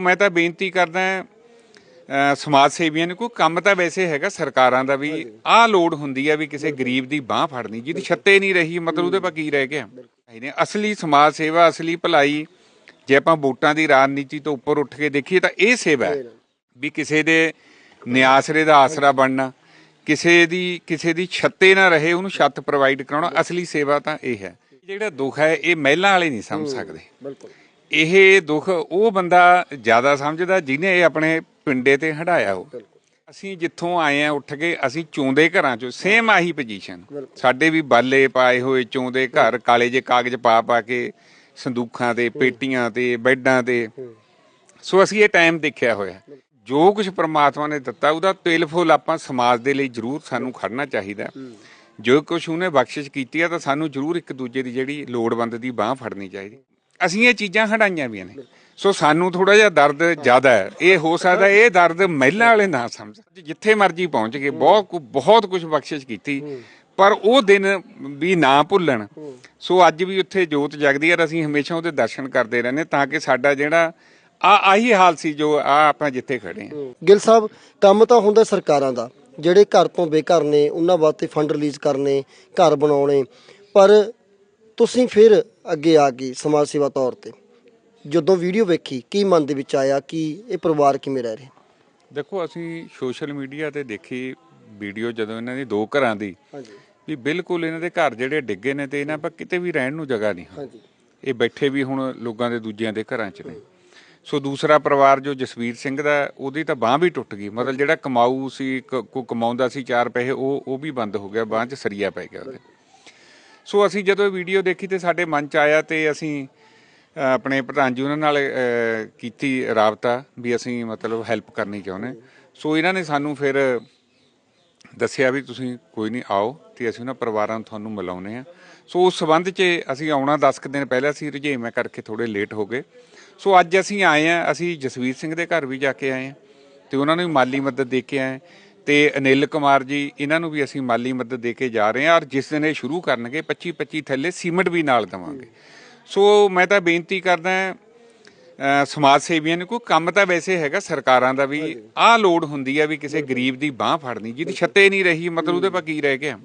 ਮੈਂ ਤਾਂ ਬੇਨਤੀ ਕਰਦਾ ਸਮਾਜ ਸੇਵੀਆਂ ਨੂੰ ਕੋਈ ਕੰਮ ਤਾਂ ਵੈਸੇ ਹੈਗਾ ਸਰਕਾਰਾਂ ਦਾ ਵੀ ਆਹ ਲੋੜ ਹੁੰਦੀ ਆ ਵੀ ਕਿਸੇ ਗਰੀਬ ਦੀ ਬਾਹ ਫੜਨੀ ਜਿਹਦੀ ਛੱਤੇ ਨਹੀਂ ਰਹੀ ਮਤਲਬ ਉਹਦੇ ਪਾ ਕੀ ਰਹਿ ਗਿਆ? ਅਸਲੀ ਸਮਾਜ ਸੇਵਾ ਅਸਲੀ ਭਲਾਈ ਜੇ ਆਪਾਂ ਵੋਟਾਂ ਦੀ ਰਾਜਨੀਤੀ ਤੋਂ ਉੱਪਰ ਉੱਠ ਕੇ ਦੇਖੀਏ ਤਾਂ ਇਹ ਸੇਵਾ ਹੈ ਵੀ ਕਿਸੇ ਦੇ ਨਿਆਸਰੇ ਦਾ ਆਸਰਾ ਬਣਨਾ ਕਿਸੇ ਦੀ ਕਿਸੇ ਦੀ ਛੱਤੇ ਨਾ ਰਹੇ ਉਹਨੂੰ ਛੱਤ ਪ੍ਰੋਵਾਈਡ ਕਰਾਉਣਾ ਅਸਲੀ ਸੇਵਾ ਤਾਂ ਇਹ ਹੈ। ਜਿਹੜਾ ਦੁੱਖ ਹੈ ਇਹ ਮਹਿਲਾਂ ਵਾਲੇ ਨਹੀਂ ਸਮਝ ਸਕਦੇ। ਬਿਲਕੁਲ। ਇਹ ਦੁੱਖ ਉਹ ਬੰਦਾ ਜ਼ਿਆਦਾ ਸਮਝਦਾ ਜਿਹਨੇ ਇਹ ਆਪਣੇ ਪਿੰਡੇ ਤੇ ਹਟਾਇਆ ਹੋ ਅਸੀਂ ਜਿੱਥੋਂ ਆਏ ਆ ਉੱਠ ਕੇ ਅਸੀਂ ਚੋਂਦੇ ਘਰਾਂ ਚੋਂ ਸੇਮ ਆਹੀ ਪੋਜੀਸ਼ਨ ਸਾਡੇ ਵੀ ਬਾਲੇ ਪਾਏ ਹੋਏ ਚੋਂਦੇ ਘਰ ਕਾਲੇ ਜੇ ਕਾਗਜ਼ ਪਾ ਪਾ ਕੇ ਸੰਦੂਖਾਂ ਤੇ ਪੇਟੀਆਂ ਤੇ ਬੈੱਡਾਂ ਤੇ। ਸੋ ਅਸੀਂ ਇਹ ਟਾਈਮ ਦੇਖਿਆ ਹੋਇਆ। ਜੋ ਕੁਝ ਪ੍ਰਮਾਤਮਾ ਨੇ ਦਿੱਤਾ ਉਹਦਾ ਤਿਲ ਫੁੱਲ ਆਪਾਂ ਸਮਾਜ ਦੇ ਲਈ ਜ਼ਰੂਰ ਸਾਨੂੰ ਖੜਨਾ ਚਾਹੀਦਾ। ਜੋ ਕੁਝ ਉਹਨੇ ਬਖਸ਼ਿਸ਼ ਕੀਤੀ ਆ ਤਾਂ ਸਾਨੂੰ ਜ਼ਰੂਰ ਇੱਕ ਦੂਜੇ ਦੀ ਜਿਹੜੀ ਲੋੜਵੰਦ ਦੀ ਬਾਹ ਫੜਨੀ ਚਾਹੀਦੀ। ਅਸੀਂ ਇਹ ਚੀਜ਼ਾਂ ਹਟਾਈਆਂ ਵੀ ਨੇ। ਸੋ ਸਾਨੂੰ ਥੋੜਾ ਜਿਹਾ ਦਰਦ ਜ਼ਿਆਦਾ ਹੈ। ਇਹ ਹੋ ਸਕਦਾ ਇਹ ਦਰਦ ਮਹਿਲਾ ਵਾਲੇ ਨਾ ਸਮਝ ਜਿੱਥੇ ਮਰਜ਼ੀ ਪਹੁੰਚ ਗਏ ਬਹੁਤ ਬਹੁਤ ਕੁਝ ਬਖਸ਼ਿਸ਼ ਕੀਤੀ। ਪਰ ਉਹ ਦਿਨ ਵੀ ਨਾ ਭੁੱਲਣ। ਸੋ ਅੱਜ ਵੀ ਉੱਥੇ ਜੋਤ ਜਗਦੀ ਹੈ ਅਸੀਂ ਹਮੇਸ਼ਾ ਉਹਦੇ ਦਰਸ਼ਨ ਕਰਦੇ ਰਹਿੰਦੇ ਤਾਂ ਕਿ ਸਾਡਾ ਜਿਹੜਾ ਆ ਆਹੀ ਹਾਲ ਸੀ ਜੋ ਆ ਆਪਾਂ ਜਿੱਥੇ ਖੜੇ ਹਾਂ। ਗਿੱਲ ਸਾਹਿਬ ਕੰਮ ਤਾਂ ਹੁੰਦਾ ਸਰਕਾਰਾਂ ਦਾ। ਜਿਹੜੇ ਘਰ ਤੋਂ ਬੇਘਰ ਨੇ ਉਹਨਾਂ ਵਾਸਤੇ ਫੰਡ ਰਿਲੀਜ਼ ਕਰਨੇ ਘਰ ਬਣਾਉਣੇ। ਪਰ ਤੁਸੀਂ ਫਿਰ ਅੱਗੇ ਆ ਗਏ ਸਮਾਜ ਸੇਵਾ ਤੌਰ ਤੇ ਜਦੋਂ ਵੀਡੀਓ ਵੇਖੀ ਕੀ ਮਨ ਦੇ ਵਿੱਚ ਆਇਆ? ਕਿ ਇਹ ਪਰਿਵਾਰ ਕਿਵੇਂ ਰਹਿ ਰਿਹਾ? ਦੇਖੋ ਅਸੀਂ ਸੋਸ਼ਲ ਮੀਡੀਆ ਤੇ ਦੇਖੀ ਵੀਡੀਓ ਜਦੋਂ ਇਹਨਾਂ ਦੀ ਦੋ ਘਰਾਂ ਦੀ ਹਾਂਜੀ। ਵੀ ਬਿਲਕੁਲ ਇਹਨਾਂ ਦੇ ਘਰ ਜਿਹੜੇ ਡਿੱਗੇ ਨੇ ਤੇ ਇਹਨਾਂ ਪਰ ਕਿਤੇ ਵੀ ਰਹਿਣ ਨੂੰ ਜਗ੍ਹਾ ਨਹੀਂ। ਹਾਂਜੀ। ਇਹ ਬੈਠੇ ਵੀ ਹੁਣ ਲੋਕਾਂ ਦੇ ਦੂਜਿਆਂ ਦੇ ਘਰਾਂ 'ਚ ਨੇ। ਸੋ ਦੂਸਰਾ ਪਰਿਵਾਰ ਜੋ ਜਸਵੀਰ ਸਿੰਘ ਦਾ ਉਹਦੀ ਤਾਂ ਬਾਹ ਵੀ ਟੁੱਟ ਗਈ। ਮਤਲਬ ਜਿਹੜਾ ਕਮਾਊ ਸੀ ਕ- ਕੋ ਕਮਾਉਂਦਾ ਸੀ ਚਾਰ ਪੈਸੇ ਉਹ ਉਹ ਵੀ ਬੰਦ ਹੋ ਗਿਆ ਬਾਹ 'ਚ ਸਰੀਆ ਪੈ ਗਿਆ ਉਹਦੇ। ਸੋ ਅਸੀਂ ਜਦੋਂ ਇਹ ਵੀਡੀਓ ਦੇਖੀ ਤੇ ਸਾਡੇ ਮਨ 'ਚ ਆਇਆ ਤੇ ਅਸੀਂ ਆਪਣੇ ਪ੍ਰਧਾਨ ਜੀ ਉਹਨਾਂ ਨਾਲ ਕੀਤੀ ਰਾਬਤਾ ਵੀ ਅਸੀਂ ਮਤਲਬ ਹੈਲਪ ਕਰਨੀ ਚਾਹੁੰਦੇ ਸੋ ਇਹਨਾਂ ਨੇ ਸਾਨੂੰ ਫਿਰ ਦੱਸਿਆ ਵੀ ਤੁਸੀਂ ਕੋਈ ਨਹੀਂ ਆਓ ਤੇ ਅਸੀਂ ਉਹਨਾਂ ਪਰਿਵਾਰਾਂ ਨੂੰ ਤੁਹਾਨੂੰ ਮਿਲਾਉਨੇ ਆ ਸੋ ਉਸ ਸਬੰਧ 'ਚ ਅਸੀਂ ਆਉਣਾ 10 ਕੁ ਦਿਨ ਪਹਿਲਾਂ ਅਸੀਂ ਰੁਝੇਵੇਂ ਕਰਕੇ ਥੋੜੇ ਲੇਟ ਹੋ ਗਏ। ਸੋ ਅੱਜ ਅਸੀਂ ਆਏ ਆ ਅਸੀਂ ਜਸਵੀਰ ਸਿੰਘ ਦੇ ਘਰ ਵੀ ਜਾ ਕੇ ਆਏ ਆ ਤੇ ਉਹਨਾਂ ਨੂੰ ਵੀ ਮਾਲੀ ਮਦਦ ਦੇ ਕੇ ਆਏ ਤੇ ਅਨਿਲ ਕੁਮਾਰ ਜੀ ਇਹਨਾਂ ਨੂੰ ਵੀ ਅਸੀਂ ਮਾਲੀ ਮਦਦ ਦੇ ਕੇ ਜਾ ਰਹੇ ਆ ਔਰ ਜਿਸ ਦਿਨ ਇਹ ਸ਼ੁਰੂ ਕਰਨਗੇ 25 25 ਥੱਲੇ ਸੀਮਟ ਵੀ ਨਾਲ ਦਵਾਂਗੇ। ਸੋ ਮੈਂ ਤਾਂ ਬੇਨਤੀ ਕਰਦਾ ਸਮਾਜ ਸੇਵੀਆਂ ਨੂੰ ਕੋਈ ਕੰਮ ਤਾਂ ਵੈਸੇ ਹੈਗਾ ਸਰਕਾਰਾਂ ਦਾ ਵੀ ਆਹ ਲੋੜ ਹੁੰਦੀ ਆ ਵੀ ਕਿਸੇ ਗਰੀਬ ਦੀ ਬਾਹ ਫੜਨੀ ਜਿਹਦੀ ਛੱਤੇ ਨਹੀਂ ਰਹੀ ਮਤਲਬ ਉਹਦੇ ਪਾ ਕੀ ਰਹਿ ਗਿਆ।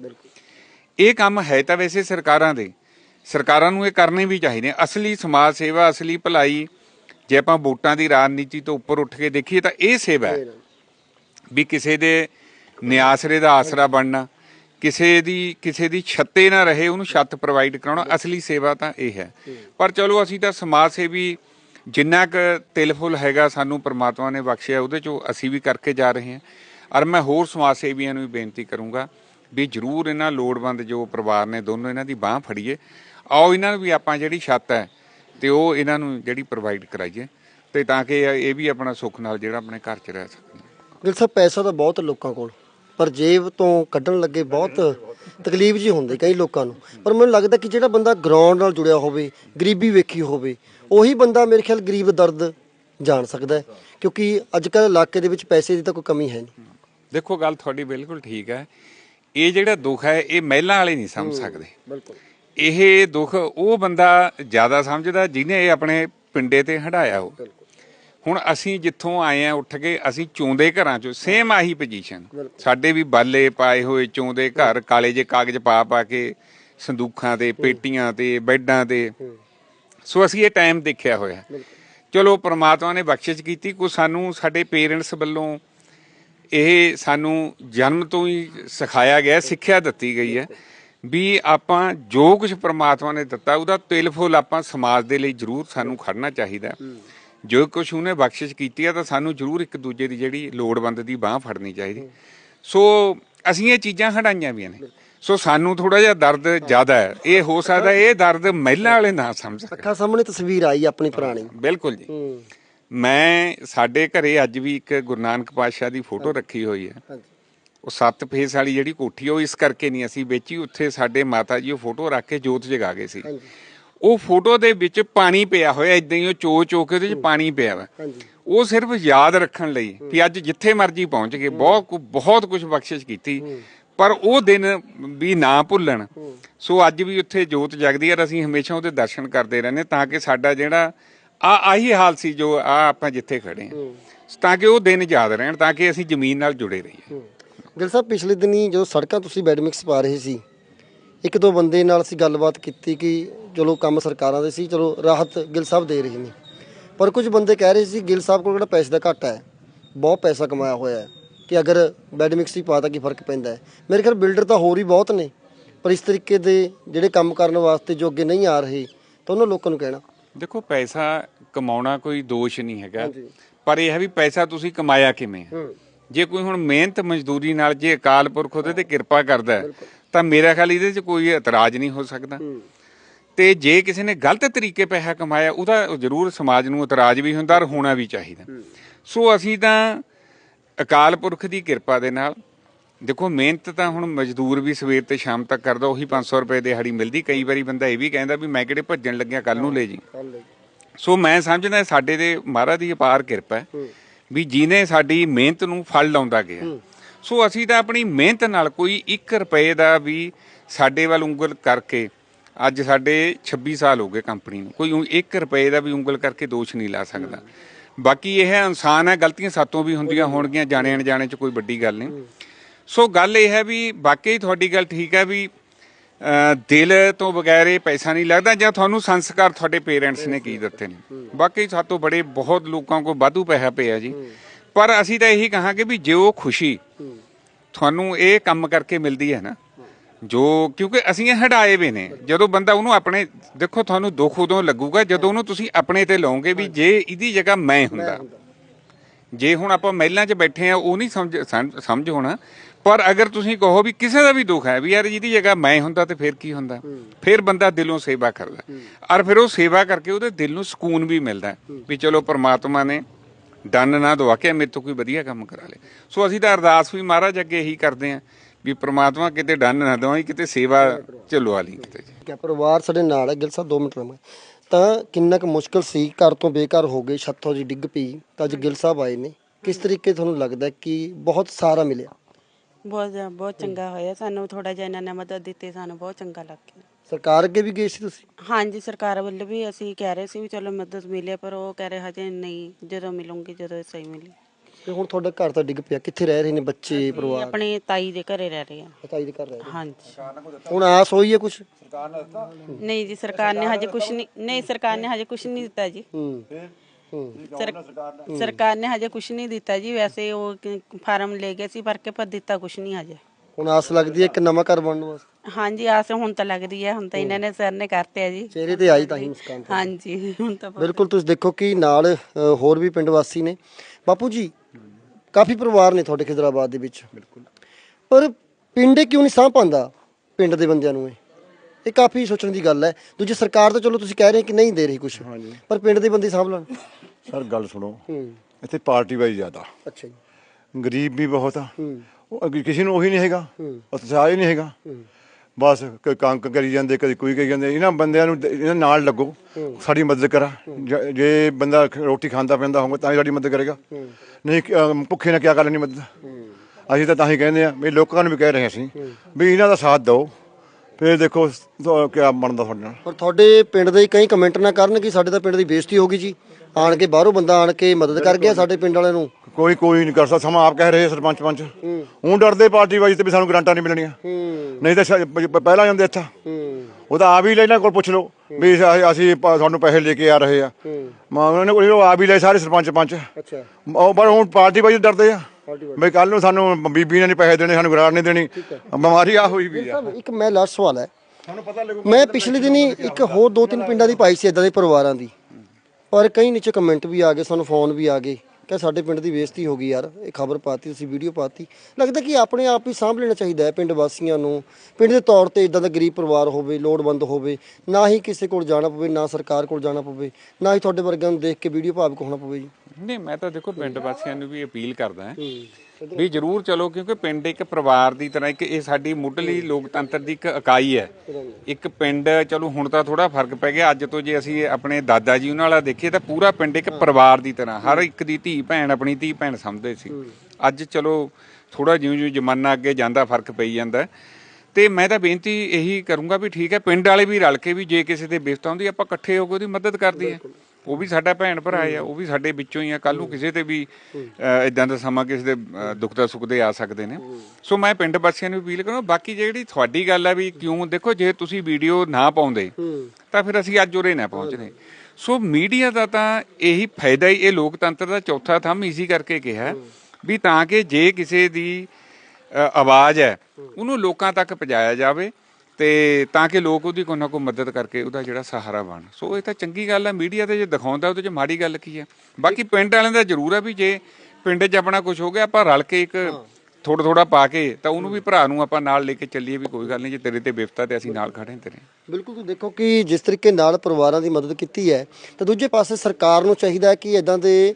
ਇਹ ਕੰਮ ਹੈ ਤਾਂ ਵੈਸੇ ਸਰਕਾਰਾਂ ਦੇ। ਸਰਕਾਰਾਂ ਨੂੰ ਇਹ ਕਰਨੇ ਵੀ ਚਾਹੀਦੇ ਅਸਲੀ ਸਮਾਜ ਸੇਵਾ ਅਸਲੀ ਭਲਾਈ ਜੇ ਆਪਾਂ ਵੋਟਾਂ ਦੀ ਰਾਜਨੀਤੀ ਤੋਂ ਉੱਪਰ ਉੱਠ ਕੇ ਦੇਖੀਏ ਤਾਂ ਇਹ ਸੇਵਾ ਹੈ। ਵੀ ਕਿਸੇ ਦੇ ਨਿਆਸਰੇ ਦਾ ਆਸਰਾ ਬਣਨਾ, ਕਿਸੇ ਦੀ ਕਿਸੇ ਦੀ ਛੱਤੇ ਨਾ ਰਹੇ, ਉਹਨੂੰ ਛੱਤ ਪ੍ਰੋਵਾਈਡ ਕਰਾਉਣਾ, ਅਸਲੀ ਸੇਵਾ ਤਾਂ ਇਹ ਹੈ। ਪਰ ਚਲੋ ਅਸੀਂ ਤਾਂ ਸਮਾਜ ਸੇਵੀ, ਜਿੰਨਾ ਕੁ ਤਿਲਫੁਲ ਹੈਗਾ ਸਾਨੂੰ ਪ੍ਰਮਾਤਮਾ ਨੇ ਬਖਸ਼ਿਆ, ਉਹਦੇ ਚੋਂ ਅਸੀਂ ਵੀ ਕਰਕੇ ਜਾ ਰਹੇ ਹਾਂ। ਔਰ ਮੈਂ ਹੋਰ ਸਮਾਜ ਸੇਵੀਆਂ ਨੂੰ ਵੀ ਬੇਨਤੀ ਕਰੂੰਗਾ ਵੀ ਜਰੂਰ ਇਹਨਾਂ ਲੋੜਵੰਦ ਜੋ ਪਰਿਵਾਰ ਨੇ, ਦੋਨੋਂ ਇਹਨਾਂ ਦੀ ਬਾਹ ਫੜੀਏ। ਆਓ ਇਹਨਾਂ ਨੂੰ ਵੀ ਆਪਾਂ ਜਿਹੜੀ ਛੱਤ ਹੈ ਤੇ ਉਹ ਇਹਨਾਂ ਨੂੰ ਜਿਹੜੀ ਪ੍ਰੋਵਾਈਡ ਕਰਾਈਏ ਤੇ ਤਾਂ ਕਿ ਇਹ ਵੀ ਆਪਣਾ ਸੁੱਖ ਨਾਲ ਜਿਹੜਾ ਆਪਣੇ ਘਰ 'ਚ ਰਹਿ ਸਕਣ। ਗਿੱਲ ਸਾਹਿਬ ਪੈਸਾ ਤਾਂ ਬਹੁਤ ਲੋਕਾਂ ਕੋਲ ਪਰ ਜੇਬ ਤੋਂ ਕੱਢਣ ਲੱਗੇ ਬਹੁਤ ਤਕਲੀਫ ਜੀ ਹੁੰਦੀ ਕਈ ਲੋਕਾਂ ਨੂੰ। ਪਰ ਮੈਨੂੰ ਲੱਗਦਾ ਕਿ ਜਿਹੜਾ ਬੰਦਾ ਗਰਾਊਂਡ ਨਾਲ ਜੁੜਿਆ ਹੋਵੇ ਗਰੀਬੀ ਵੇਖੀ ਹੋਵੇ ਉਹੀ ਬੰਦਾ ਮੇਰੇ ਖਿਆਲ ਗਰੀਬ ਦਰਦ ਜਾਣ ਸਕਦਾ ਹੈ ਕਿਉਂਕਿ ਅੱਜ ਕੱਲ੍ਹ ਇਲਾਕੇ ਦੇ ਵਿੱਚ ਪੈਸੇ ਦੀ ਤਾਂ ਕੋਈ ਕਮੀ ਹੈ ਨਹੀਂ। ਦੇਖੋ ਗੱਲ ਤੁਹਾਡੀ ਬਿਲਕੁਲ ਠੀਕ ਹੈ। ਇਹ ਜਿਹੜਾ ਦੁੱਖ ਹੈ ਇਹ ਮਹਿਲਾਂ ਵਾਲੇ ਨਹੀਂ ਸਮਝ ਸਕਦੇ। ਬਿਲਕੁਲ। ਇਹ ਦੁੱਖ ਉਹ ਬੰਦਾ ਜ਼ਿਆਦਾ ਸਮਝਦਾ ਜਿਹਨੇ ਇਹ ਆਪਣੇ ਪਿੰਡੇ ਤੇ ਹਟਾਇਆ ਹੋ ਹੁਣ ਅਸੀਂ ਜਿੱਥੋਂ ਆਏ ਆ ਉੱਠ ਕੇ ਅਸੀਂ ਚੋਂਦੇ ਘਰਾਂ ਚੋਂ ਸੇਮ ਆਹੀ ਪੋਜੀਸ਼ਨ ਸਾਡੇ ਵੀ ਬਾਲੇ ਪਾਏ ਹੋਏ ਚੋਂਦੇ ਘਰ ਕਾਲੇ ਜੇ ਕਾਗਜ਼ ਪਾ ਪਾ ਕੇ ਸੰਦੂਖਾਂ ਤੇ ਪੇਟੀਆਂ ਤੇ ਬੈੱਡਾਂ ਤੇ। ਸੋ ਅਸੀਂ ਇਹ ਟਾਈਮ ਦੇਖਿਆ ਹੋਇਆ। ਚਲੋ ਪ੍ਰਮਾਤਮਾ ਨੇ ਬਖਸ਼ਿਸ਼ ਕੀਤੀ ਕੋ ਸਾਨੂੰ ਸਾਡੇ ਪੇਰੈਂਟਸ ਵੱਲੋਂ ਇਹ ਸਾਨੂੰ ਜਨਮ ਤੋਂ ਹੀ ਸਿਖਾਇਆ ਗਿਆ ਸਿੱਖਿਆ ਦਿੱਤੀ ਗਈ ਹੈ ਵੀ ਆਪਾਂ ਜੋ ਕੁਝ ਪ੍ਰਮਾਤਮਾ ਨੇ ਦਿੱਤਾ ਉਹਦਾ ਤਿਲ ਫੁੱਲ ਆਪਾਂ ਸਮਾਜ ਦੇ ਲਈ ਜ਼ਰੂਰ ਸਾਨੂੰ ਖੜਨਾ ਚਾਹੀਦਾ। ਜੋ ਕੁਝ ਉਹਨੇ ਬਖਸ਼ਿਸ਼ ਕੀਤੀ ਆ ਤਾਂ ਸਾਨੂੰ ਜ਼ਰੂਰ ਇੱਕ ਦੂਜੇ ਦੀ ਜਿਹੜੀ ਲੋੜਵੰਦ ਦੀ ਬਾਹ ਫੜਨੀ ਚਾਹੀਦੀ। ਸੋ ਅਸੀਂ ਇਹ ਚੀਜ਼ਾਂ ਹਟਾਈਆਂ ਵੀ ਨੇ। ਸੋ ਸਾਨੂੰ ਥੋੜਾ ਜਿਹਾ ਦਰਦ ਜ਼ਿਆਦਾ ਹੈ। ਇਹ ਹੋ ਸਕਦਾ ਇਹ ਦਰਦ ਮਹਿਲਾ ਵਾਲੇ ਨਾ ਸਮਝ ਸਕਣ। ਅੱਖਾਂ ਸਾਹਮਣੇ ਤਸਵੀਰ ਆਈ ਆਪਣੀ ਪੁਰਾਣੀ। ਬਿਲਕੁਲ ਜੀ। ਮੈਂ ਸਾਡੇ ਘਰੇ ਅੱਜ ਵੀ ਇੱਕ ਗੁਰੂ ਨਾਨਕ ਪਾਤਸ਼ਾਹ ਦੀ ਫੋਟੋ ਰੱਖੀ ਹੋਈ ਹੈ। ਉਹ ਸੱਤ ਫੇਸ ਵਾਲੀ ਜਿਹੜੀ ਕੋਠੀ ਉਹ ਇਸ ਕਰਕੇ ਨਹੀਂ ਅਸੀਂ ਵੇਚੀ ਉੱਥੇ ਸਾਡੇ ਮਾਤਾ ਜੀ ਉਹ ਫੋਟੋ ਰੱਖ ਕੇ ਜੋਤ ਜਗਾ ਗਏ ਸੀ। ਉਹ ਫੋਟੋ ਦੇ ਵਿੱਚ ਪਾਣੀ ਪਿਆ ਹੋਇਆ ਇਦਾਂ ਹੀ ਉਹ ਚੋ ਚੋ ਕੇ ਉਹਦੇ ਵਿੱਚ ਪਾਣੀ ਪਿਆ ਵਾ। ਉਹ ਸਿਰਫ ਯਾਦ ਰੱਖਣ ਲਈ ਕਿ ਅੱਜ ਜਿੱਥੇ ਮਰਜ਼ੀ ਪਹੁੰਚ ਗਏ ਬਹੁਤ ਬਹੁਤ ਕੁਝ ਬਖਸ਼ਿਸ਼ ਕੀਤੀ। ਪਰ ਉਹ ਦਿਨ ਵੀ ਨਾ ਭੁੱਲਣ। ਸੋ ਅੱਜ ਵੀ ਉੱਥੇ ਜੋਤ ਜਗਦੀ ਹੈ ਅਸੀਂ ਹਮੇਸ਼ਾ ਉਹਦੇ ਦਰਸ਼ਨ ਕਰਦੇ ਰਹਿੰਦੇ ਤਾਂ ਕਿ ਸਾਡਾ ਜਿਹੜਾ ਆ ਆਹੀ ਹਾਲ ਸੀ ਜੋ ਆ ਆਪਾਂ ਜਿੱਥੇ ਖੜੇ ਆ ਤਾਂ ਕਿ ਉਹ ਦਿਨ ਯਾਦ ਰਹਿਣ ਤਾਂ ਕਿ ਅਸੀਂ ਜ਼ਮੀਨ ਨਾਲ ਜੁੜੇ ਰਹੀਏ। ਗਿਲ ਸਾਹਿਬ ਪਿਛਲੇ ਦਿਨੀ ਜਦੋਂ ਸੜਕਾਂ ਤੁਸੀਂ ਬੈਡ ਮਿਕਸ ਪਾ ਰਹੇ ਸੀ ਇੱਕ ਦੋ ਬੰਦੇ ਨਾਲ ਅਸੀਂ ਗੱਲਬਾਤ ਕੀਤੀ ਕਿ ਚਲੋ ਕੰਮ ਸਰਕਾਰਾਂ ਦੇ ਸੀ ਚਲੋ ਰਾਹਤ ਗਿਲ ਸਾਹਿਬ ਦੇ ਰਹੇ ਨੇ। ਪਰ ਕੁਝ ਬੰਦੇ ਕਹਿ ਰਹੇ ਸੀ ਗਿਲ ਸਾਹਿਬ ਕੋਲ ਕਿਹੜਾ ਪੈਸੇ ਦਾ ਘਾਟਾ ਹੈ ਬਹੁਤ ਪੈਸਾ ਕਮਾਇਆ ਹੋਇਆ ਹੈ ਕਿ ਅਗਰ ਬੈਡ ਮਿਕਸ ਹੀ ਪਾਤਾ ਕੀ ਫ਼ਰਕ ਪੈਂਦਾ ਹੈ? ਮੇਰੇ ਖਿਆਲ ਬਿਲਡਰ ਤਾਂ ਹੋਰ ਹੀ ਬਹੁਤ ਨੇ ਪਰ ਇਸ ਤਰੀਕੇ ਦੇ ਜਿਹੜੇ ਕੰਮ ਕਰਨ ਵਾਸਤੇ ਜੋ ਅੱਗੇ ਨਹੀਂ ਆ ਰਹੇ ਤਾਂ ਉਹਨਾਂ ਲੋਕਾਂ ਨੂੰ ਕਹਿਣਾ। ਦੇਖੋ ਪੈਸਾ ਕਮਾਉਣਾ ਕੋਈ ਦੋਸ਼ ਨਹੀਂ ਹੈਗਾ। ਪਰ ਇਹ ਹੈ ਵੀ ਪੈਸਾ ਤੁਸੀਂ ਕਮਾਇਆ ਕਿਵੇਂ ਹੈ? ਜੇ ਕੋਈ ਹੁਣ ਮਿਹਨਤ ਮਜ਼ਦੂਰੀ ਨਾਲ ਜੇ ਅਕਾਲ ਪੁਰਖ ਉਹਦੇ ਤੇ ਕਿਰਪਾ ਕਰਦਾ ਤਾਂ ਮੇਰਾ ਖਿਆਲ ਇਹਦੇ 'ਚ ਕੋਈ ਇਤਰਾਜ਼ ਨਹੀਂ ਹੋ ਸਕਦਾ। ਤੇ ਜੇ ਕਿਸੇ ਨੇ ਗਲਤ ਤਰੀਕੇ ਪੈਸਾ ਕਮਾਇਆ ਉਹਦਾ ਜ਼ਰੂਰ ਸਮਾਜ ਨੂੰ ਇਤਰਾਜ਼ ਵੀ ਹੁੰਦਾ ਔਰ ਹੋਣਾ ਵੀ ਚਾਹੀਦਾ। ਸੋ ਅਸੀਂ ਤਾਂ ਅਕਾਲ ਪੁਰਖ ਦੀ ਕਿਰਪਾ ਦੇ ਨਾਲ ਦੇਖੋ ਮਿਹਨਤ ਤਾਂ ਹੁਣ ਮਜ਼ਦੂਰ ਵੀ ਸਵੇਰ ਤੇ ਸ਼ਾਮ ਤੱਕ ਕਰਦਾ ਉਹੀ 500 ਰੁਪਏ ਦਿਹਾੜੀ ਮਿਲਦੀ। ਕਈ ਵਾਰੀ ਬੰਦਾ ਇਹ ਵੀ ਕਹਿੰਦਾ ਵੀ ਮੈਂ ਕਿਹੜੇ ਭੱਜਣ ਲੱਗਿਆ ਕੱਲ ਨੂੰ ਲੈ ਜੀ। ਸੋ ਮੈਂ ਸਮਝਦਾ ਸਾਡੇ ਦੇ ਮਹਾਰਾਜ ਦੀ ਅਪਾਰ ਕਿਰਪਾ ਹੈ ਵੀ ਜਿਨੇ ਸਾਡੀ ਮਿਹਨਤ ਨੂੰ ਫਲ ਲਾਉਂਦਾ ਗਿਆ ਸੋ ਅਸੀਂ ਤਾਂ ਆਪਣੀ ਮਿਹਨਤ ਨਾਲ ਕੋਈ 1 ਰੁਪਏ ਦਾ ਵੀ ਸਾਡੇ ਵੱਲ ਉਂਗਲ ਕਰਕੇ ਅੱਜ ਸਾਡੇ 26 ਸਾਲ ਹੋ ਗਏ ਕੰਪਨੀ ਨੂੰ ਕੋਈ 1 ਰੁਪਏ ਦਾ ਵੀ ਉਂਗਲ ਕਰਕੇ ਦੋਸ਼ ਨਹੀਂ ਲਾ ਸਕਦਾ। ਬਾਕੀ ਇਹ ਹੈ ਇਨਸਾਨ ਹੈ ਗਲਤੀਆਂ ਸਾਤੋਂ ਵੀ ਹੁੰਦੀਆਂ ਹੋਣਗੀਆਂ ਜਾਣੇ ਅਣਜਾਣੇ ਚ ਕੋਈ ਵੱਡੀ ਗੱਲ ਨਹੀਂ। ਸੋ ਗੱਲ ਇਹ ਹੈ ਵੀ ਵਾਕਈ ਤੁਹਾਡੀ ਗੱਲ ਠੀਕ ਹੈ ਵੀ ਦਿਲ ਤੋਂ ਬਗੈਰ ਇਹ ਪੈਸਾ ਨਹੀਂ ਲੱਗਦਾ ਜਾਂ ਤੁਹਾਨੂੰ ਸੰਸਕਾਰ ਤੁਹਾਡੇ ਪੇਰੈਂਟਸ ਨੇ ਕੀ ਦਿੱਤੇ ਨੇ। ਬਾਕੀ ਸਾਤੋਂ ਬੜੇ ਬਹੁਤ ਲੋਕਾਂ ਕੋਲ ਵਾਧੂ ਪੈਸਾ ਪਿਆ ਜੀ। ਪਰ ਅਸੀਂ ਤਾਂ ਇਹੀ ਕਹਾਂਗੇ ਵੀ ਜੋ ਖੁਸ਼ੀ ਤੁਹਾਨੂੰ ਇਹ ਕੰਮ ਕਰਕੇ ਮਿਲਦੀ ਹੈ ਨਾ ਜੋ ਕਿਉਂਕਿ ਅਸੀਂ ਇਹ ਹਟਾਏ ਵੀ ਨੇ ਜਦੋਂ ਬੰਦਾ ਉਹਨੂੰ ਆਪਣੇ ਦੇਖੋ ਤੁਹਾਨੂੰ ਦੁੱਖ ਉਦੋਂ ਲੱਗੂਗਾ ਜਦੋਂ ਉਹਨੂੰ ਤੁਸੀਂ ਆਪਣੇ ਤੇ ਲਾਓਗੇ ਵੀ ਜੇ ਇਹਦੀ ਜਗ੍ਹਾ ਮੈਂ ਹੁੰਦਾ। ਜੇ ਹੁਣ ਆਪਾਂ ਮਹਿਲਾਂ 'ਚ ਬੈਠੇ ਆ ਉਹ ਨਹੀਂ ਸਮਝ ਸਮ- ਸਮਝ ਹੋਣਾ ਪਰ ਅਗਰ ਤੁਸੀਂ ਕਹੋ ਵੀ ਕਿਸੇ ਦਾ ਵੀ ਦੁੱਖ ਹੈ ਵੀ ਯਾਰ ਜਿਹਦੀ ਜਗ੍ਹਾ ਮੈਂ ਹੁੰਦਾ ਤੇ ਫਿਰ ਕੀ ਹੁੰਦਾ? ਫਿਰ ਬੰਦਾ ਦਿਲੋਂ ਸੇਵਾ ਕਰਦਾ। ਔਰ ਫਿਰ ਉਹ ਸੇਵਾ ਕਰਕੇ ਉਹਦੇ ਦਿਲ ਨੂੰ ਸਕੂਨ ਵੀ ਮਿਲਦਾ ਵੀ ਚਲੋ ਪ੍ਰਮਾਤਮਾ ਨੇ ਡੰਨ ਨਾ ਦਵਾ ਕੇ ਮੇਰੇ ਤੋਂ ਕੋਈ ਵਧੀਆ ਕੰਮ ਕਰਾ ਲੇ। ਸੋ ਅਸੀਂ ਤਾਂ ਅਰਦਾਸ ਵੀ ਮਹਾਰਾਜ ਅੱਗੇ ਇਹੀ ਕਰਦੇ ਆ ਵੀ ਪ੍ਰਮਾਤਮਾ ਕਿਤੇ ਡੰਨ ਨਾ ਦਵਾਈ ਕਿਤੇ ਸੇਵਾ ਚਲਵਾ ਲਈ ਕਿਤੇ ਜੀ। ਪਰਿਵਾਰ ਸਾਡੇ ਨਾਲ ਹੈ ਗਿਲ ਸਾਹਿਬ 2 ਮਿੰਟ ਰਮਾ ਤਾਂ ਕਿੰਨਾ ਕੁ ਮੁਸ਼ਕਲ ਸੀ ਘਰ ਤੋਂ ਬੇਘਰ ਹੋ ਗਏ ਛੱਤੋਂ ਜੀ ਡਿੱਗ ਪਈ ਤਾਂ ਅੱਜ ਗਿਲ ਸਾਹਿਬ ਆਏ ਨੇ। ਕਿਸ ਤਰੀਕੇ ਤੁਹਾਨੂੰ ਲੱਗਦਾ ਕਿ ਬਹੁਤ ਸਹਾਰਾ ਮਿਲਿਆ? ਬਹੁਤ ਬਹੁਤ ਚੰਗਾ ਹੋਇਆ। ਸਾਨੂੰ ਥੋੜਾ ਜਿਹਾ ਇਹਨਾਂ ਨੇ ਮਦਦ ਦਿੱਤੀ ਸਾਨੂੰ ਬਹੁਤ ਚੰਗਾ ਲੱਗਿਆ ਸਰਕਾਰ ਅੱਗੇ ਵੀ ਗਏ ਸੀ ਤੁਸੀਂ? ਹਾਂਜੀ ਸਰਕਾਰ ਵੱਲੋਂ ਵੀ ਅਸੀਂ ਕਹਿ ਰਹੇ ਸੀ ਵੀ ਚਲੋ ਮਦਦ ਮਿਲੇ ਪਰ ਉਹ ਕਹਿ ਰਹੇ ਹਜੇ ਨਹੀਂ ਜਦੋਂ ਮਿਲੂੰਗੀ ਜਦੋਂ ਸਹੀ ਮਿਲੀ। ਤੇ ਹੁਣ ਤੁਹਾਡਾ ਘਰ ਤਾਂ ਡਿੱਗ ਪਿਆ ਕਿੱਥੇ ਰਹਿ ਰਹੇ ਨੇ ਬੱਚੇ ਪਰਿਵਾਰ? ਆਪਣੇ ਤਾਈ ਦੇ ਘਰੇ ਰਹਿ ਰਹੇ ਹਾਂ ਪਤਾਈ ਦੇ ਘਰ ਰਹਿ ਰਹੇ ਹਾਂਜੀ। ਹੁਣ ਆਸ ਹੋਈ ਹੈ ਕੁਝ ਨਹੀਂ ਜੀ ਸਰਕਾਰ ਨੇ ਹਜੇ ਕੁਝ ਨਹੀਂ ਨਹੀਂ ਸਰਕਾਰ ਨੇ ਹਜੇ ਕੁਝ ਨਹੀਂ ਦਿੱਤਾ ਜੀ। ਹੂੰ ਹੂੰ। ਸਰ- ਸਰਕਾਰ ਨੇ ਹਜੇ ਕੁਝ ਨਹੀਂ ਦਿੱਤਾ ਜੀ ਵੈਸੇ ਉਹ ਕ- ਫਾਰਮ ਲੈ ਗਏ ਸੀ ਭਰ ਕੇ ਪਰ ਦਿੱਤਾ ਕੁਝ ਨਹੀਂ ਹਜੇ। ਹੁਣ ਆਸ ਲੱਗਦੀ ਹੈ ਇੱਕ ਨਵਾਂ ਘਰ ਬਣਨ ਵਾਸਤੇ। ਹਾਂਜੀ ਆਸ ਹੁਣ ਤਾਂ ਲੱਗਦੀ ਹੈ ਹੁਣ ਤਾਂ ਇਹਨਾਂ ਨੇ ਸਰ ਨੇ ਕਰਤੇ ਆ ਜੀ। ਚਿਹਰੇ ਤੇ ਆਈ ਤਾਂ ਹੀ ਮੁਸਕਾਨ ਹਾਂਜੀ ਹੁਣ ਤਾਂ ਬਹੁਤ- ਬਿਲਕੁਲ ਤੁਸੀਂ ਦੇਖੋ ਕਿ ਨਾਲ ਅ, ਹੋਰ ਵੀ ਪਿੰਡ ਵਾਸੀ ਨੇ। ਬਾਪੂ ਜੀ ਕਾਫੀ ਪਰਿਵਾਰ ਨੇ ਤੁਹਾਡੇ ਖਿਦਰਾਬਾਦ ਦੇ ਵਿੱਚ। ਬਿਲਕੁਲ। ਪਰ ਪਿੰਡੇ ਕਿਉਂ ਨਹੀਂ ਸਾਂਭ ਪਾਉਂਦਾ ਪਿੰਡ ਦੇ ਬੰਦਿਆਂ ਨੂੰ ਇਹ? ਇਹ ਕਾਫੀ ਸੋਚਣ ਦੀ ਗੱਲ ਹੈ। ਦੂਜੀ ਸਰਕਾਰ ਤਾਂ ਚਲੋ ਤੁਸੀਂ ਕਹਿ ਰਹੇ ਕਿ ਨਹੀਂ ਦੇ ਰਹੀ ਕੁਝ ਪਰ ਪਿੰਡ ਦੇ ਬੰਦੇ ਸਾਂਭ ਲੈਣ। ਸਰ ਗੱਲ ਸੁਣੋ। ਹੂੰ। ਇੱਥੇ ਪਾਰਟੀ ਵਾਈ ਜ਼ਿਆਦਾ। ਅੱਛਾ ਜੀ। ਗਰੀਬ ਵੀ ਬਹੁਤ ਆ। ਹੂੰ। ਉਹ ਅੱਗੇ ਕਿਸੇ ਨੂੰ ਉਹੀ ਨਹੀਂ ਹੈਗਾ। ਉਤਸ਼ਾਹ ਹੀ ਨਹੀਂ ਹੈਗਾ। ਬਸ ਕੋਈ ਕੰਕ ਕਰੀ ਜਾਂਦੇ ਕਦੀ ਕੋਈ ਕਰੀ ਜਾਂਦੇ। ਇਹਨਾਂ ਬੰਦਿਆਂ ਨੂੰ ਇਹਨਾਂ ਨਾਲ ਲੱਗੋ। ਸਾਡੀ ਮਦਦ ਕਰਾ। ਜ- ਬੰਦਾ ਰੋਟੀ ਖਾਂਦਾ ਪੈਂਦਾ ਹੋਊਗਾ ਤਾਂ ਹੀ ਸਾਡੀ ਮਦਦ ਕਰੇਗਾ। ਨਹੀਂ ਭੁੱਖੇ ਨਾਲ ਕੀ ਕਰ ਲੈਣੀ ਮਦਦ? ਅਸੀਂ ਤਾਂ ਤਾਂ ਹੀ ਕਹਿੰਦੇ ਆ ਵੀ ਲੋਕਾਂ ਨੂੰ ਵੀ ਕਹਿ ਰਹੇ ਅਸੀਂ ਵੀ ਇਹਨਾਂ ਦਾ ਸਾਥ ਦਿਓ। ਫਿਰ ਦੇਖੋ ਕੀ ਬਣਦਾ ਤੁਹਾਡੇ ਨਾਲ। ਪਰ ਤੁਹਾਡੇ ਪਿੰਡ ਦੇ ਕਈ ਕਮੈਂਟ ਨਾ ਕਰਨ ਕਿ ਸਾਡੇ ਤਾਂ ਪਿੰਡ ਦੀ ਬੇਇੱਜ਼ਤੀ ਹੋ ਗਈ ਜੀ। ਆਣ ਕੇ ਬਾਹਰੋਂ ਬੰਦਾ ਆਣ ਕੇ ਮਦਦ ਕਰ ਗਿਆ ਸਾਡੇ ਪਿੰਡ ਵਾਲਿਆਂ ਨੂੰ। ਕੋਈ ਕੋਈ ਨਹੀਂ ਕਰ ਸਕਦਾ ਸਮਾਂ ਆਪ ਕਹਿ ਰਹੇ ਸਰਪੰਚ ਪੰਚ। ਹੁਣ ਡਰਦੇ ਪਾਰਟੀ ਵਾਈਜ਼ ਤੇ ਵੀ ਸਾਨੂੰ ਗਰੰਟਾਂ ਨਹੀਂ ਮਿਲਣੀਆਂ। ਹੂੰ। ਨਹੀਂ ਤਾਂ ਪਹਿਲਾਂ ਜਾਂਦੇ ਇੱਥਾ। ਹੂੰ। ਉਹ ਤਾਂ ਆ ਵੀ ਲੈ ਇਹਨਾਂ ਕੋਲ ਪੁੱਛ ਲਓ ਵੀ ਅਸੀਂ- ਅਸੀਂ ਪ- ਤੁਹਾਨੂੰ ਪੈਸੇ ਲੈ ਕੇ ਆ ਰਹੇ ਆ। ਮੈਂ ਉਹਨਾਂ ਕੋਲ ਉਹ ਆ ਵੀ ਲੈ ਸਾਰੇ ਸਰਪੰਚ ਪੰਚ। ਅੱਛਾ। ਉਹ ਪਰ ਹੁਣ ਪਾਰਟੀ ਵਾਈਜ਼ ਡਰਦੇ ਆ। ਵੀ ਕੱਲ ਨੂੰ ਸਾਨੂੰ ਬੀਬੀ ਨੇ ਨਹੀਂ ਪੈਸੇ ਦੇਣੇ ਸਾਨੂੰ ਗਰਾੜ ਨਹੀਂ ਦੇਣੀ। ਬਿਮਾਰੀ ਆ ਹੋਈ ਵੀ ਆ। ਇੱਕ ਮੈਂ ਲਾਸਟ ਸਵਾਲ ਹੈ। ਤੁਹਾਨੂੰ ਪਤਾ ਲੱਗੂ ਮੈਂ ਪਿਛਲੇ ਦਿਨੀ ਇੱਕ ਹੋਰ ਦੋ ਤਿੰਨ ਪਿੰਡਾਂ ਦੀ ਪਾਈ ਸੀ ਇਦਾਂ ਦੇ ਪਰਿਵਾਰਾਂ ਦੀ। ਪਰ ਕਈ ਨੀਚੇ ਕਮੈਂਟ ਵੀ ਆ ਗਏ ਸਾਨੂੰ ਫੋਨ ਵੀ ਆ ਗਏ ਕਿ ਸਾਡੇ ਪਿੰਡ ਦੀ ਬੇਇੱਜ਼ਤੀ ਹੋ ਗਈ ਯਾਰ ਇਹ ਖਬਰ ਪਾਤੀ ਤੁਸੀਂ ਵੀਡੀਓ ਪਾਤੀ। ਲੱਗਦਾ ਕਿ ਆਪਣੇ ਆਪ ਹੀ ਸਾਂਭ ਲੈਣਾ ਚਾਹੀਦਾ ਹੈ ਪਿੰਡ ਵਾਸੀਆਂ ਨੂੰ। ਪਿੰਡ ਦੇ ਤੌਰ ਤੇ ਇਦਾਂ ਦਾ ਗਰੀਬ ਪਰਿਵਾਰ ਹੋਵੇ ਲੋੜਵੰਦ ਹੋਵੇ ਨਾ ਹੀ ਕਿਸੇ ਕੋਲ ਜਾਣਾ ਪਵੇ ਨਾ ਸਰਕਾਰ ਕੋਲ ਜਾਣਾ ਪਵੇ ਨਾ ਹੀ ਤੁਹਾਡੇ ਵਰਗਿਆਂ ਨੂੰ ਦੇਖ ਕੇ ਵੀਡੀਓ ਭਾਵਕ ਹੋਣਾ ਪਵੇ ਜੀ। ਨਹੀਂ ਮੈਂ ਤਾਂ ਦੇਖੋ ਪਿੰਡ ਵਾਸੀਆਂ ਨੂੰ ਵੀ ਅਪੀਲ ਕਰਦਾ ਹਾਂ। ਵੀ ਜਰੂਰ ਚਲੋ, ਕਿਉਂਕਿ ਪਿੰਡ ਇੱਕ ਪਰਿਵਾਰ ਦੀ ਤਰ੍ਹਾਂ, ਇੱਕ ਇਹ ਸਾਡੀ ਮੁੱਢਲੀ ਲੋਕਤੰਤਰ ਦੀ ਇੱਕ ਇਕਾਈ ਹੈ। ਇੱਕ ਪਿੰਡ, ਚਲੋ ਹੁਣ ਤਾਂ ਥੋੜਾ ਫ਼ਰਕ ਪੈ ਗਿਆ। ਅੱਜ ਤੋਂ ਜੇ ਅਸੀਂ ਆਪਣੇ ਦਾਦਾ ਜੀ ਉਹਨਾਂ ਵਾਲਾ ਦੇਖੀਏ, ਤਾਂ ਪੂਰਾ ਪਿੰਡ ਇੱਕ ਪਰਿਵਾਰ ਦੀ ਤਰ੍ਹਾਂ, ਹਰ ਇੱਕ ਦੀ ਧੀ ਭੈਣ ਆਪਣੀ ਧੀ ਭੈਣ ਸਮਝਦੇ ਸੀ। ਅੱਜ ਚਲੋ ਥੋੜਾ ਜਿਉਂ ਜਿਉਂ ਜ਼ਮਾਨਾ ਅੱਗੇ ਜਾਂਦਾ, ਫ਼ਰਕ ਪਈ ਜਾਂਦਾ। ਤੇ ਮੈਂ ਤਾਂ ਬੇਨਤੀ ਇਹੀ ਕਰੂੰਗਾ ਵੀ ਠੀਕ ਹੈ, ਪਿੰਡ ਵਾਲੇ ਵੀ ਰਲ ਕੇ ਵੀ ਜੇ ਕਿਸੇ ਦੇ ਬਿਫਤ ਆਉਂਦੀ, ਆਪਾਂ ਇਕੱਠੇ ਹੋ ਕੇ ਉਹਦੀ ਮਦਦ ਕਰਦੇ ਹੈ। ਉਹ ਵੀ ਸਾਡਾ ਭੈਣ ਭਰਾ ਆ ਉਹ ਵੀ ਸਾਡੇ ਵਿੱਚੋਂ ਹੀ ਆ। ਕੱਲ ਨੂੰ ਕਿਸੇ ਤੇ ਵੀ ਇਦਾਂ ਦਾ ਸਮਾਂ ਕਿਸੇ ਦੇ ਦੁੱਖ ਦਾ ਸੁੱਖ ਦੇ ਆ ਸਕਦੇ ਨੇ। ਸੋ ਮੈਂ ਪਿੰਡ ਵਾਸੀਆਂ ਨੂੰ ਅਪੀਲ ਕਰਾਂ ਬਾਕੀ ਜਿਹੜੀ ਤੁਹਾਡੀ ਗੱਲ ਆ ਵੀ ਕਿਉਂ ਦੇਖੋ ਜੇ ਤੁਸੀਂ ਵੀਡੀਓ ਨਾ ਪਾਉਂਦੇ ਤਾਂ ਫਿਰ ਅਸੀਂ ਅੱਜ ਉਰੇ ਨਾ ਪਹੁੰਚਦੇ। ਸੋ ਮੀਡੀਆ ਦਾ ਤਾਂ ਇਹੀ ਫਾਇਦਾ ਹੀ ਇਹ ਲੋਕਤੰਤਰ ਦਾ ਚੌਥਾ ਥੰਮ ਇਸੀ ਕਰਕੇ ਕਿਹਾ ਵੀ ਤਾਂ ਕਿ ਜੇ ਕਿਸੇ ਦੀ ਆਵਾਜ਼ ਹੈ। ਉਹਨੂੰ ਲੋਕਾਂ ਤੱਕ ਪਹੁੰਚਾਇਆ ਜਾਵੇ ਤੇ ਤਾਂ ਕਿ ਲੋਕ ਉਹਦੀ ਕੋਈ ਨਾ ਕੋਈ ਮਦਦ ਕਰਕੇ ਉਹਦਾ ਜਿਹੜਾ ਸਹਾਰਾ ਬਣ। ਸੋ ਇਹ ਤਾਂ ਚੰਗੀ ਗੱਲ ਹੈ ਮੀਡੀਆ ਤੇ ਜੇ ਦਿਖਾਉਂਦਾ ਉਹਦੇ 'ਚ ਮਾੜੀ ਗੱਲ ਕੀ ਹੈ ਬਾਕੀ ਪਿੰਡ ਵਾਲਿਆਂ ਦਾ ਜ਼ਰੂਰ ਹੈ ਵੀ ਜੇ ਪਿੰਡ 'ਚ ਆਪਣਾ ਕੁਝ ਹੋ ਗਿਆ ਆਪਾਂ ਰਲ ਕੇ ਇੱਕ ਥੋੜਾ ਥੋੜਾ ਪਾ ਕੇ ਤਾਂ ਉਹਨੂੰ ਵੀ ਭਰਾ ਨੂੰ ਆਪਾਂ ਨਾਲ ਲੈ ਕੇ ਚੱਲੀਏ ਵੀ ਕੋਈ ਗੱਲ ਨਹੀਂ ਜੇ ਤੇਰੇ ਤੇ ਵਿਫਤਾ ਤੇ ਅਸੀਂ ਨਾਲ ਖੜੇ ਹਾਂ ਤੇਰੇ। ਬਿਲਕੁਲ ਤੁਸੀਂ ਦੇਖੋ ਕਿ ਜਿਸ ਤਰੀਕੇ ਨਾਲ ਪਰਿਵਾਰਾਂ ਦੀ ਮਦਦ ਕੀਤੀ ਹੈ ਤਾਂ ਦੂਜੇ ਪਾਸੇ ਸਰਕਾਰ ਨੂੰ ਚਾਹੀਦਾ ਹੈ ਕਿ ਇਦਾਂ ਦੇ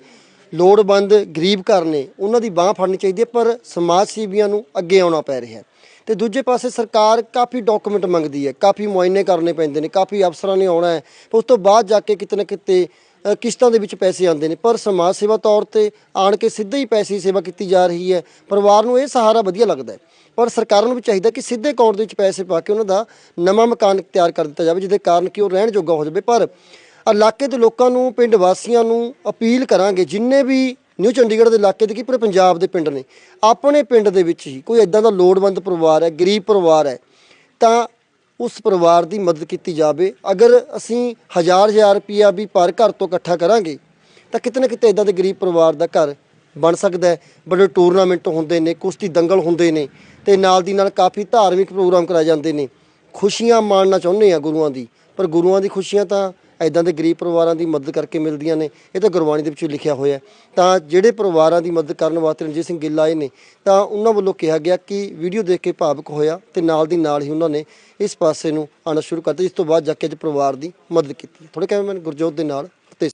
ਲੋੜਵੰਦ ਗਰੀਬ ਘਰ ਨੇ ਉਹਨਾਂ ਦੀ ਬਾਹ ਫੜਨੀ ਚਾਹੀਦੀ ਹੈ ਪਰ ਸਮਾਜ ਸੇਵੀਆਂ ਨੂੰ ਅੱਗੇ ਆਉਣਾ ਪੈ ਰਿਹਾ ਹੈ। ਤੇ ਦੂਜੇ ਪਾਸੇ ਸਰਕਾਰ ਕਾਫੀ ਡਾਕੂਮੈਂਟ ਮੰਗਦੀ ਹੈ, ਕਾਫੀ ਮੁਆਇਨੇ ਕਰਨੇ ਪੈਂਦੇ ਨੇ, ਕਾਫੀ ਅਫਸਰਾਂ ਨੇ ਆਉਣਾ ਹੈ ਉਸ ਤੋਂ ਬਾਅਦ ਜਾ ਕੇ ਕਿਤੇ ਨਾ ਕਿਤੇ ਕਿਸ਼ਤਾਂ ਦੇ ਵਿੱਚ ਪੈਸੇ ਆਉਂਦੇ ਨੇ। ਪਰ ਸਮਾਜ ਸੇਵਾ ਤੌਰ ਤੇ ਆਣ ਕੇ ਸਿੱਧੇ ਹੀ ਪੈਸੇ ਦੀ ਸੇਵਾ ਕੀਤੀ ਜਾ ਰਹੀ ਹੈ, ਪਰਿਵਾਰ ਨੂੰ ਇਹ ਸਹਾਰਾ ਵਧੀਆ ਲੱਗਦਾ ਪਰ ਸਰਕਾਰਾਂ ਨੂੰ ਵੀ ਚਾਹੀਦਾ ਕਿ ਸਿੱਧੇ ਅਕਾਊਂਟ ਦੇ ਵਿੱਚ ਪੈਸੇ ਪਾ ਕੇ ਉਹਨਾਂ ਦਾ ਨਵਾਂ ਮਕਾਨ ਤਿਆਰ ਕਰ ਦਿੱਤਾ ਜਾਵੇ, ਜਿਹਦੇ ਕਾਰਨ ਕਿ ਉਹ ਰਹਿਣ ਜੋਗਾ ਹੋ ਜਾਵੇ। ਪਰ ਇਲਾਕੇ ਦੇ ਲੋਕਾਂ ਨੂੰ, ਪਿੰਡ ਵਾਸੀਆਂ ਨੂੰ ਅਪੀਲ ਕਰਾਂਗੇ, ਜਿੰਨੇ ਵੀ ਨਿਊ ਚੰਡੀਗੜ੍ਹ ਦੇ ਇਲਾਕੇ ਦੇ ਕੀ ਪੂਰੇ ਪੰਜਾਬ ਦੇ ਪਿੰਡ ਨੇ। ਆਪਣੇ ਪਿੰਡ ਦੇ ਵਿੱਚ ਹੀ ਕੋਈ ਇਦਾਂ ਦਾ ਲੋੜਵੰਦ ਪਰਿਵਾਰ ਹੈ, ਗਰੀਬ ਪਰਿਵਾਰ ਹੈ, ਤਾਂ ਉਸ ਪਰਿਵਾਰ ਦੀ ਮਦਦ ਕੀਤੀ ਜਾਵੇ। ਅਗਰ ਅਸੀਂ ਹਜ਼ਾਰ ਹਜ਼ਾਰ ਰੁਪਿਆ ਵੀ ਪਰ ਘਰ ਤੋਂ ਇਕੱਠਾ ਕਰਾਂਗੇ, ਤਾਂ ਕਿਤੇ ਨਾ ਕਿਤੇ ਇਦਾਂ ਦੇ ਗਰੀਬ ਪਰਿਵਾਰ ਦਾ ਘਰ ਬਣ ਸਕਦਾ ਹੈ। ਬੜੇ ਟੂਰਨਾਮੈਂਟ ਹੁੰਦੇ ਨੇ, ਕੁਸ਼ਤੀ ਦੰਗਲ ਹੁੰਦੇ ਨੇ, ਤੇ ਨਾਲ ਦੀ ਨਾਲ ਕਾਫੀ ਧਾਰਮਿਕ ਪ੍ਰੋਗਰਾਮ ਕਰਾਏ ਜਾਂਦੇ ਨੇ। ਖੁਸ਼ੀਆਂ ਮਾਣਨਾ ਚਾਹੁੰਦੇ ਆ ਗੁਰੂਆਂ ਦੀ, ਪਰ ਗੁਰੂਆਂ ਦੀ ਖੁਸ਼ੀਆਂ ਤਾਂ ਐਦਾਂ ਦੇ ਗਰੀਬ ਪਰਿਵਾਰਾਂ ਦੀ ਮਦਦ ਕਰਕੇ ਮਿਲਦੀਆਂ ਨੇ। ਇਹ ਤਾਂ ਗੁਰਬਾਣੀ ਦੇ ਵਿੱਚ ਲਿਖਿਆ ਹੋਇਆ ਤਾਂ ਜਿਹੜੇ ਪਰਿਵਾਰਾਂ ਦੀ ਮਦਦ ਕਰਨ ਵਾਸਤੇ ਰਣਜੀਤ ਸਿੰਘ ਗਿੱਲ ਆਏ ਨੇ, ਤਾਂ ਉਹਨਾਂ ਵੱਲੋਂ ਕਿਹਾ ਗਿਆ ਕਿ ਵੀਡੀਓ ਦੇਖ ਕੇ ਭਾਵਕ ਹੋਇਆ ਤੇ ਨਾਲ ਦੀ ਨਾਲ ਹੀ ਉਹਨਾਂ ਨੇ ਇਸ ਪਾਸੇ ਨੂੰ ਆਉਣਾ ਸ਼ੁਰੂ ਕਰਤਾ, ਜਿਸ ਤੋਂ ਬਾਅਦ ਜਾ ਕੇ ਅੱਜ ਪਰਿਵਾਰ ਦੀ ਮਦਦ ਕੀਤੀ। ਥੋੜੇ ਕੈਮਰਾਮੈਨ ਗੁਰਜੋਤ ਦੇ ਨਾਲ